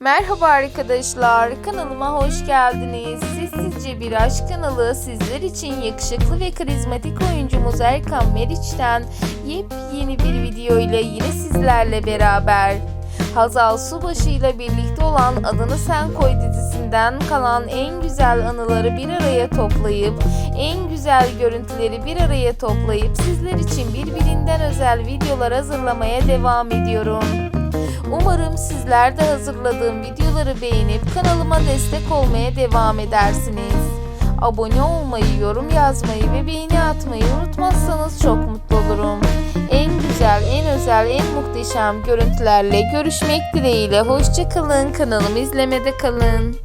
Merhaba arkadaşlar, kanalıma hoş geldiniz. Sessizce Bir Aşk kanalı sizler için yakışıklı ve karizmatik oyuncumuz Erkan Meriç'ten yepyeni bir video ile yine sizlerle beraber. Hazal Subaşı ile birlikte olan Adını Sen Koy dizisinden kalan en güzel anıları bir araya toplayıp, en güzel görüntüleri bir araya toplayıp sizler için birbirinden özel videolar hazırlamaya devam ediyorum. Umarım sizler de hazırladığım videoları beğenip kanalıma destek olmaya devam edersiniz. Abone olmayı, yorum yazmayı ve beğeni atmayı unutmazsanız çok mutlu olurum. En güzel, en özel, en muhteşem görüntülerle görüşmek dileğiyle. Hoşçakalın, kanalımı izlemede kalın.